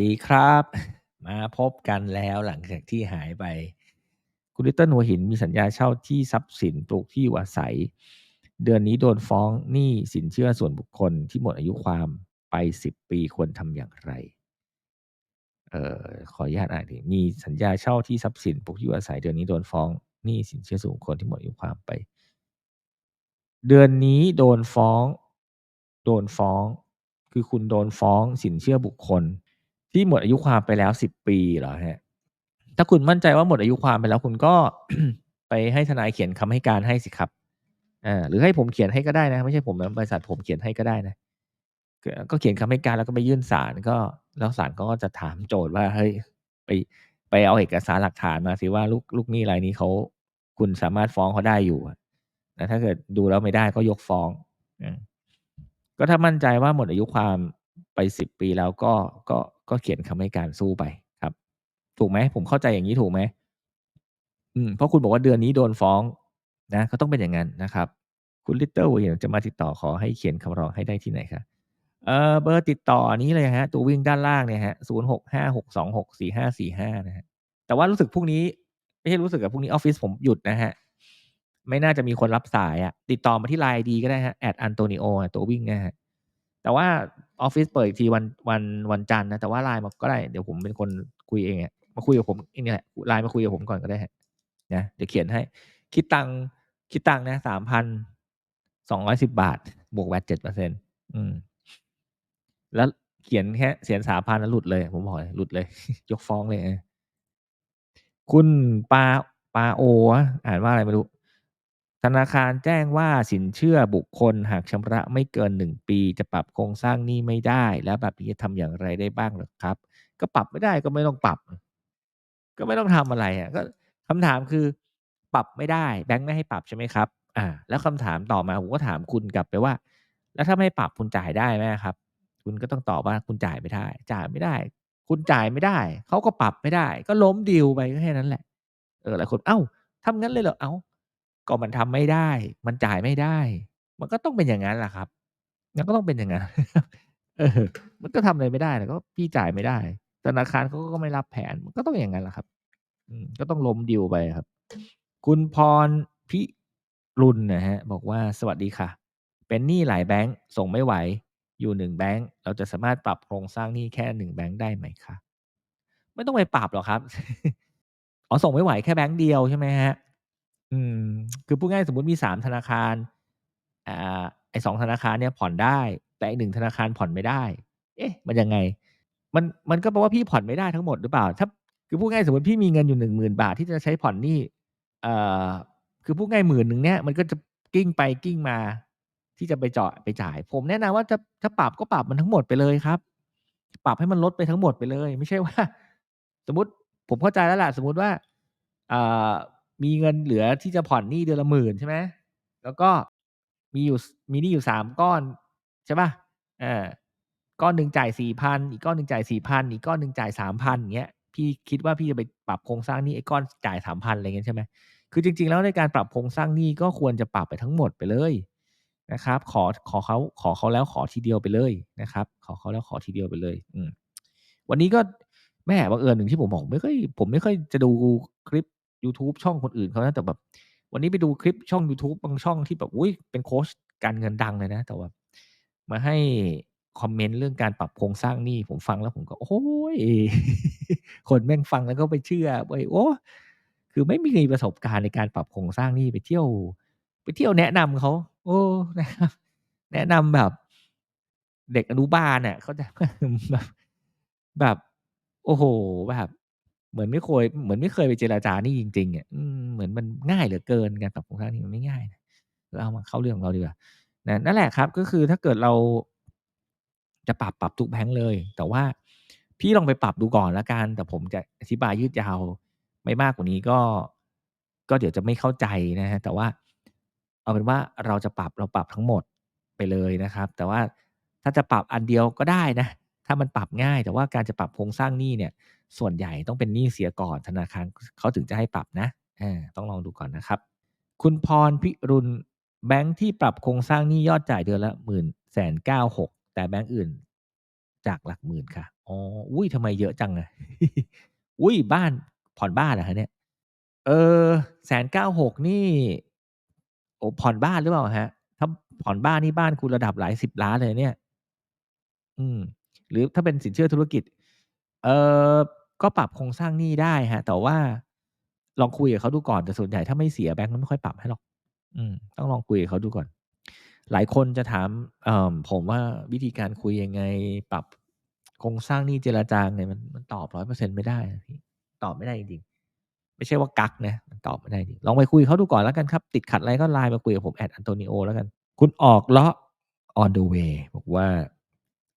ดีครับ มาพบกันแล้วหลังจากที่หายไปคุณลิตเติ้ลหัวหินมีสัญญาเช่าที่ทรัพย์สินปลูกที่อยู่อาศัย เดือนนี้โดนฟ้องหนี้สินเชื่อส่วนบุคคลที่หมดอายุความไป 10 ปีควรทำอย่างไร เอ่อขออนุญาตอ่านทีมีสัญญาเช่าที่ทรัพย์สินปลูกที่อยู่อาศัย เดือนนี้โดนฟ้องหนี้สินเชื่อส่วนบุคคลที่หมดอายุความไป เดือนนี้โดนฟ้อง โดนฟ้อง คือคุณโดนฟ้องสินเชื่อบุคคล ที่หมดอายุความไปแล้ว10ปีเหรอฮะถ้าคุณมั่นใจว่าหมดอายุความไปแล้วคุณก็ไปให้ทนายเขียนคำให้การให้สิครับอ่าหรือให้ผมเขียนให้ก็ได้นะ ไม่ใช่ผมนะบริษัทผมเขียนให้ก็ได้นะก็เขียนคำให้การแล้วก็ไปยื่นศาลก็แล้วศาลก็จะถามโจทก์ว่าเฮ้ยไปไปเอาเอกสารหลักฐานมาสิว่าลูกลูกหนี้รายนี้เขาคุณสามารถฟ้องเขาได้อยู่นะถ้าเกิดดูแล้วไม่ได้ก็ยกฟ้องอืมก็ถ้ามั่นใจว่าหมดอายุความไปสิบปีแล้วก็ก็ ก็เขียนคำให้การสู้ไปครับ ถูกไหมผมเข้าใจอย่างนี้ถูกไหมอืมเพราะคุณบอกว่าเดือนนี้โดนฟ้องนะก็ต้องเป็นอย่างนั้นนะครับ คุณลิตเติ้ลวหินจะมาติดต่อขอให้เขียนคำร้องให้ได้ที่ไหนครับเออเบอร์ติดต่อนี้เลยฮะ ตัววิ่งด้านล่างเนี่ยฮะศูนย์หกห้าหกสองหกสี่ห้าสี่ห้านะฮะแต่ว่ารู้สึกพรุ่งนี้ไม่ใช่รู้สึกกับพรุ่งนี้ออฟฟิศผมหยุดนะฮะไม่น่าจะมีคนรับสายอะติดต่อมาที่ไลน์ดีก็ได้ฮะแอดอันโตนิโอตัววิ่งนะฮะแต่ว่า ออฟฟิศเปิดอีกทีวันวันวันจันทร์นะ แต่ว่าไลน์มาก็ได้ เดี๋ยวผมเป็นคนคุยเองอะมาคุยกับผมเองนี่แหละไลน์มาคุยกับผมก่อนก็ได้ฮะนะเดี๋ยวเขียนให้ คิดตังคิดตังนะสามพันสองร้อยสิบาท บวกแวดเจ็ดเปอร์เซ็นต์อืม แล้วเขียนแค่เสียนสามพันแล้วหลุดเลย ผมบอกเลยหลุดเลย ยกฟ้องเลย คุณปาปาโอ อ่านว่าอะไรไม่รู้ ธนาคารแจ้งว่าสินเชื่อบุคคลหากชำระไม่เกินหนึ่งปี จะปรับโครงสร้างหนี้ไม่ได้ แล้วแบบนี้จะทำอย่างไรได้บ้างหรอครับ ก็ปรับไม่ได้ก็ไม่ต้องปรับ ก็ไม่ต้องทำอะไรอะก็คำถามคือ ปรับไม่ได้แบงค์ไม่ให้ปรับใช่ไหมครับ อ่า แล้วคำถามต่อมาผมก็ถามคุณกลับไปว่า แล้วถ้าไม่ปรับคุณจ่ายได้ไหมครับ คุณก็ต้องตอบว่าคุณจ่ายไม่ได้ จ่ายไม่ได้ คุณจ่ายไม่ได้เขาก็ปรับไม่ได้ ก็ล้มดีลไปก็แค่นั้นแหละเออหลายคนเอ้าทำงั้นเลยเหรอเอ้า ก็มันทำไม่ได้ มันจ่ายไม่ได้ มันก็ต้องเป็นอย่างนั้นแหละครับมันก็ต้องเป็นอย่างนั้นเออ มันก็ทำอะไรไม่ได้แต่ก็พี่จ่ายไม่ได้ ธนาคารเขาก็ไม่รับแผน มันก็ต้องอย่างนั้นแหละครับ อืมก็ต้องล้มดีลไปครับ คุณพรพิรุณนะฮะ บอกว่าสวัสดีค่ะ เป็นหนี้หลายแบงก์ส่งไม่ไหว อยู่หนึ่งแบงก์เราจะสามารถปรับโครงสร้างหนี้แค่หนึ่งแบงก์ได้ไหมคะไม่ต้องไปปรับหรอกครับ อ๋อส่งไม่ไหวแค่แบงก์เดียวใช่ไหมฮะ อืม คือพูดง่ายสมมุติมีสามธนาคาร อ่า ไอ้สองธนาคารเนี่ยผ่อนได้ แต่อีกหนึ่งธนาคารผ่อนไม่ได้ เอ๊ะ มันยังไง มัน มันก็แปลว่าพี่ผ่อนไม่ได้ทั้งหมดหรือเปล่า ถ้า คือพูดง่ายสมมติพี่มีเงินอยู่หนึ่งหมื่นบาท ที่จะใช้ผ่อนหนี้ เอ่อ คือพูดง่ายหมื่นหนึ่งเนี่ย มันก็จะกิ้งไปกิ้งมา ที่จะไปเจาะ ไปจ่าย ผมแนะนำว่าจะถ้าปรับก็ปรับมันทั้งหมดไปเลยครับ ปรับให้มันลดไปทั้งหมดไปเลย ไม่ใช่ ว่า สมมติ ผมเข้าใจแล้วล่ะสมมุติว่า อ่า มีเงินเหลือที่จะผ่อนหนี้เดือนละหมื่นใช่ไหมแล้วก็มีอยู่มีหนี้อยู่สามก้อนใช่ป่ะอ่าก้อนหนึ่งจ่ายสี่พันอีกก้อนหนึ่งจ่ายสี่พันอีกก้อนหนึ่งจ่ายสามพันอย่างเงี้ยพี่คิดว่าพี่จะไปปรับโครงสร้างหนี้ไอ้ก้อนจ่ายสามพันอะไรเงี้ยใช่ไหมคือจริง ๆ แล้วในการปรับโครงสร้างหนี้ก็ควรจะปรับไปทั้งหมดไปเลยนะครับ ขอขอเขาขอเขาแล้วขอทีเดียวไปเลยนะครับ ขอเขาแล้วขอทีเดียวไปเลย อืมวันนี้ก็แม่บังเอิญหนึ่งที่ผมบอกไม่ค่อยผมไม่ค่อยจะดูคลิป ยูทูบช่องคนอื่นเขานะแต่แบบวันนี้ไปดูคลิปช่องยูทูบบางช่องที่แบบอุ้ยเป็นโค้ชการเงินดังเลยนะ แต่ว่ามาให้คอมเมนต์เรื่องการปรับโครงสร้างหนี้ผมฟังแล้วผมก็ โอ้ยคนแม่งฟังแล้วก็ไปเชื่อไปโอ้คือไม่มีประสบการณ์ในการปรับโครงสร้างหนี้ไปเที่ยว ไปเที่ยวแนะนำเขาโอ้นะครับ แนะนำแบบ เด็กอนุบาลเนี่ยเขาจะแบบแบบ โอ้โฮแบบ เหมือนไม่เคยเหมือนไม่เคยไปเจรจาหนี้จริงๆอะอืมเหมือนมันง่ายเหลือเกินการปรับโครงสร้างนี้มันไม่ง่ายนะเราเอามาเข้าเรื่องของเราดีกว่านะนั่นแหละครับก็คือถ้าเกิดเราจะปรับปรับทุกแบงก์เลย แต่ว่าพี่ลองไปปรับดูก่อนล้วกัน แต่ผมจะอธิบายยืดยาวไม่มากกว่านี้ก็ก็เดี๋ยวจะไม่เข้าใจนะครับแต่ว่าเอาเป็นว่าเราจะปรับเราปรับทั้งหมดไปเลยนะครับ แต่ว่าถ้าจะปรับอันเดียวก็ได้นะ ถ้ามันปรับง่าย แต่ว่าการจะปรับโครงสร้างหนี้เนี่ย ส่วนใหญ่ต้องเป็นหนี้เสียก่อนธนาคารเขาถึงจะให้ปรับนะต้องลองดูก่อนนะครับ คุณพรพิรุณแบงก์ที่ปรับโครงสร้างหนี้ยอดจ่ายเดือนละหมื่นแสนเก้าหกแต่แบงก์อื่น จากหลักหมื่นค่ะอ๋ออุ๊ยทำไมเยอะจังอะอุ๊ยบ้านผ่อนบ้านเหรอคะเนี่ย?เออ196,000นี่โอ้ผ่อนบ้านหรือเปล่าครับ?ถ้าผ่อนบ้านนี่บ้านคุณระดับหลายสิบล้านเลยเนี่ย อืม หรือถ้าเป็นสินเชื่อธุรกิจ เอ่อ ก็ปรับโครงสร้างหนี้ได้ครับ แต่ว่าลองคุยกับเขาดูก่อน แต่ส่วนใหญ่ถ้าไม่เสียแบงก์มันไม่ค่อยปรับให้หรอก อืม ต้องลองคุยกับเขาดูก่อน หลายคนจะถาม เอ่อ ผมว่าวิธีการคุยยังไง ปรับโครงสร้างหนี้เจรจาไง มัน มันตอบ100%ไม่ได้อะพี่ ตอบไม่ได้จริง ๆ ไม่ใช่ว่ากักนะ มันตอบไม่ได้จริง ลองไปคุยกับเขาดูก่อนแล้วกันครับ ติดขัดอะไรก็ LINE มาคุยกับผม @Antonio แล้วกัน คุณออกเลาะ on the way บอกว่า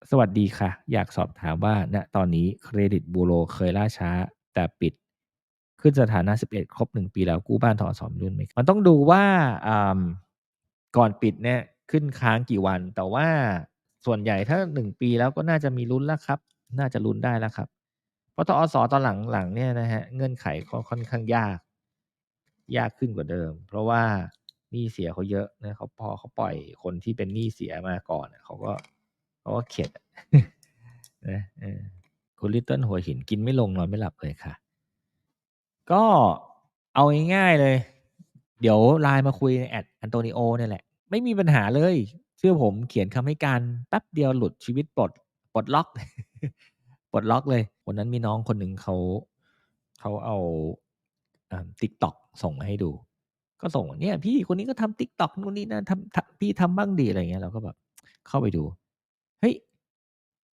สวัสดีค่ะ อยากสอบถามว่า ณ ตอนนี้เครดิตบูโรเคยล่าช้า แต่ปิด ขึ้นสถานะ 11 ครบ 1 ปีแล้ว กู้บ้าน ธ.ส.มีรุ่นไหม?มันต้องดูว่า อ่า ก่อนปิดเนี่ยขึ้นค้างกี่วัน แต่ว่าส่วนใหญ่ถ้า 1 ปีแล้วก็น่าจะมีลุ้นแล้วครับ น่าจะลุ้นได้แล้วครับ เพราะ ธ.ส.ตอนหลัง ๆ เนี่ยนะครับ เงื่อนไขก็ค่อนข้างยาก ยากขึ้นกว่าเดิม เพราะว่าหนี้เสียเขาเยอะนะ เขา พอเขาปล่อยคนที่เป็นหนี้เสียมาก่อนอะ เขาก็ เขาก็เข็ดนะคุณ Little หัวหินกินไม่ลงนอนไม่หลับเลยค่ะ ก็เอาง่ายๆเลย เดี๋ยว LINE มาคุยใน @Antonio เนี่ยแหละ ไม่มีปัญหาเลย เชื่อผมเขียนคำให้การแป๊บเดียวหลุดชีวิตปลดปลดล็อกปลดล็อกเลยวันนั้นมีน้องคนหนึ่งเขาเขาเอาอ่า TikTok ส่งมาให้ดู ก็ส่ง"เนี่ย พี่คนนี้ก็ทำ TikTok นู่นนี่นั่นทำพี่ทำบ้างสิ"อะไรเงี้ยเราก็แบบเข้าไปดู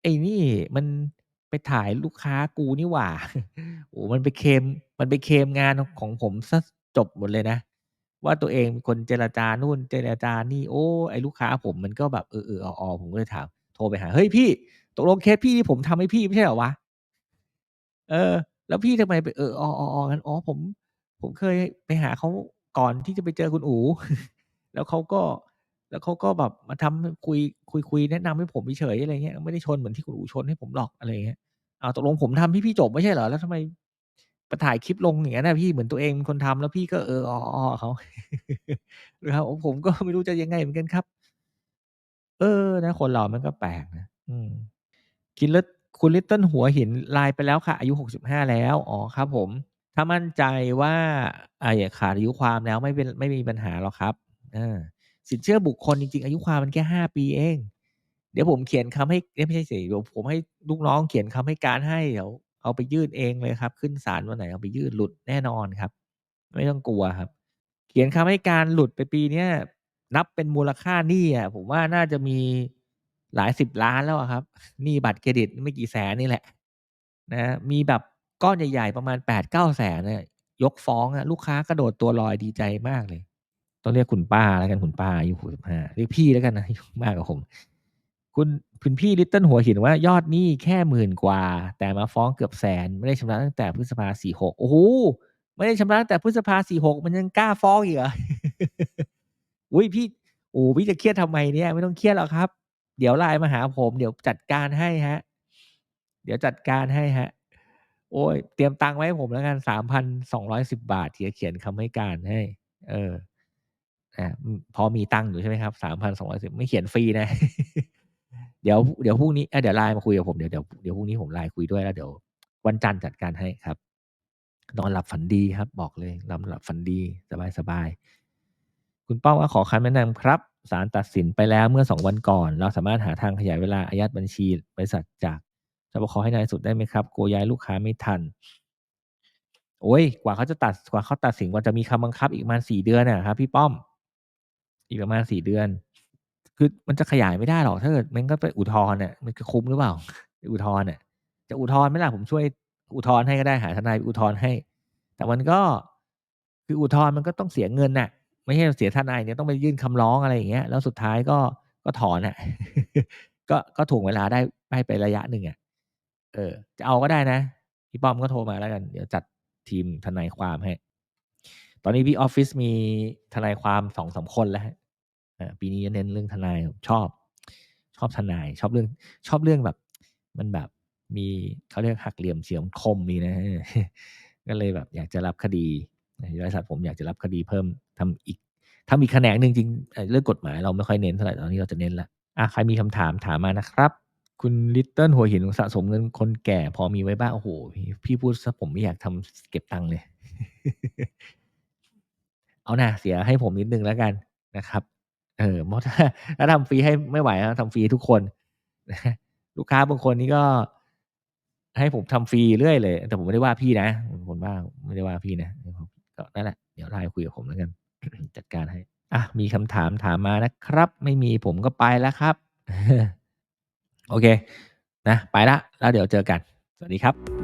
ไอ้นี่มันไปถ่ายลูกค้ากูนี่หว่า โอ้มันไปเคม มันไปเคมงานของผมเสียจบหมดเลยนะ ว่าตัวเองเป็นคนเจรจานู่นเจรจานี่ โอ้ ไอ้ลูกค้าผมมันก็แบบเออๆออๆผมก็เลยถาม โทรไปหา"เฮ้ยพี่ ตกลงเคสพี่นี่ผมทำให้พี่ไม่ใช่เหรอวะ?"เออ"แล้วพี่ทำไมไปเออออๆๆงั้นอ๋อผม ผมเคยไปหาเขาก่อนที่จะไปเจอคุณอู๋ แล้วเขาก็ แล้วเขาก็แบบมาทำคุยคุยๆแนะนำให้ผมเฉยอะไรเงี้ยไม่ได้ชนเหมือนที่คุณอู๋ชนให้ผมหรอก"อะไรเงี้ยเ"อาตกลงผมทำให้พี่จบไม่ใช่เหรอแล้วทำไมมาถ่ายคลิปลงอย่างงั้นน่ะพี่เหมือนตัวเองคนทำแล้วพี่ก็เอออ๋อเขา"นะครับ"ผมก็ไม่รู้จะยังไงเหมือนกันครับ"เออนะ คนเรามันก็แปลกนะอืมคินเลิศคุณ Little หัวหิน LINE ไปแล้วค่ะ อายุ65แล้วอ๋อครับ ผม ถ้ามั่นใจว่าอ่าย่าขาดอายุความแล้วไม่เป็นไม่มีปัญหาหรอกครับเออ สินเชื่อบุคคลจริง ๆ อายุความมันแค่5ปีเอง เดี๋ยวผมเขียนคำให้ไม่ใช่สิเดี๋ยวผมให้ลูกน้องเขียนคำให้การให้เดี๋ยวเอาไปยื่นเองเลยครับ ขึ้นศาลวันไหนเอาไปยื่นหลุดแน่นอนครับ ไม่ต้องกลัวครับ เขียนคำให้การหลุดไปปีเนี้ยนับเป็นมูลค่าหนี้อะผมว่าน่าจะมีหลายสิบล้านแล้วครับหนี้บัตรเครดิตไม่กี่แสนนี่แหละ นะมีแบบก้อนใหญ่ ๆ ประมาณ8-9แสนอะยยกฟ้องอะลูกค้ากระโดดตัวลอยดีใจมากเลย ต้องเรียกคุณป้าแล้วกันคุณป้าอายุ65เรียกพี่แล้วกันนะอายุมากกว่าผม คุณคุณพี่ Little หัวหินว่ายอดหนี้แค่10,000กว่า แต่มาฟ้องเกือบแสน ไม่ได้ชำระตั้งแต่พฤษภา46โอ้โฮไม่ได้ชำระตั้งแต่พฤษภา46มันยังกล้าฟ้องอีกเหรอ?อุ๊ยพี่โอ้พี่จะเครียดทำไมเนี่ย ไม่ต้องเครียดหรอกครับ เดี๋ยว LINE มาหาผม เดี๋ยวจัดการให้ครับเดี๋ยวจัดการให้ครับโอ๊ยเตรียมตังค์ไว้ให้ผมแล้วกัน3,210บาทเดี๋ยวเขียนคำให้การให้ เออ อาอืมพอมีตังค์อยู่ใช่ไหมครับ3,210ไม่เขียนฟรีนะ เดี๋ยวเดี๋ยวพรุ่งนี้เดี๋ยว LINE มาคุยกับผมเดี๋ยวเดี๋ยวเดี๋ยวพรุ่งนี้ผม LINE คุยด้วยแล้วเดี๋ยววันจันทร์จัดการให้ครับ นอนหลับฝันดีครับ บอกเลยนอนหลับฝันดีสบายๆคุณป้อมว่าขอคำแนะนำครับศาลตัดสินไปแล้วเมื่อ 2 วันก่อน เราสามารถหาทางขยายเวลาอายัดบัญชีบริษัทจากสบค.ให้นานที่สุดได้ไหมครับกลัวย้ายลูกค้าไม่ทัน โอ๊ยกว่าเขาจะตัดกว่าเขาตัดสินกว่าจะมีคำบังคับอีกประมาณ4เดือนอะครับพี่ป้อม อีกประมาณ4เดือน คือมันจะขยายไม่ได้หรอกถ้าเกิดมันก็ไปอุทธรณ์อะมันจะคุ้มหรือเปล่าอุทธรณ์อะจะอุทธรณ์ไหมล่ะผมช่วยอุทธรณ์ให้ก็ได้หาทนายอุทธรณ์ให้ แต่มันก็คืออุทธรณ์มันก็ต้องเสียเงินน่ะ ไม่ใช่เสียทนายเดียต้องไปยื่นคำร้องอะไรอย่างเงี้ย แล้วสุดท้ายก็ก็ถอนอะก็ก็ถ่วงเวลาได้ได้ไประยะหนึ่งอะเออ จะเอาก็ได้นะพี่ป้อมก็โทรมาแล้วกัน เดี๋ยวจัดทีมทนายความให้ ตอนนี้ที่ออฟฟิศมีทนายความ2-3คนแล้วครับปีนี้จะเน้นเรื่องทนายชอบ ชอบทนาย ชอบเรื่องชอบเรื่องแบบ มันแบบมีเขาเรียกหักเหลี่ยมเฉือนคมดีนะก็เลยแบบอยากจะรับคดีบริษัทผมอยากจะรับคดีเพิ่มทำอีกทำอีกแขนงหนึ่งจริงเรื่องกฎหมายเราไม่ค่อยเน้นเท่าไหร่ตอนนี้เราจะเน้นล้วอาใครมีคำถามถามมานะครับ คุณ Little หัวหินสะสมเงินคนแก่พอมีไว้บ้างโอ้โฮพี่พูดเสียผมไม่อยากทำสเก็บตังค์เลย เอาน่ะเสียให้ผมนิดนึงแล้วกันนะครับ เออเพราะถ้าถ้าทำฟรีให้ไม่ไหวอะทำฟรีทุกคนลูกค้าบางคนนี่ก็ ให้ผมทำฟรีเรื่อยเลย แต่ผมไม่ได้ว่าพี่นะคนว่าไม่ได้ว่าพี่นะก็นั่นแหละเดี๋ยว LINE คุยกับผมแล้วกัน จัดการให้ อะมีคำถามถามมานะครับ ไม่มีผมก็ไปแล้วครับ โอเค นะ ไปแล้วแล้วเดี๋ยวเจอกัน สวัสดีครับ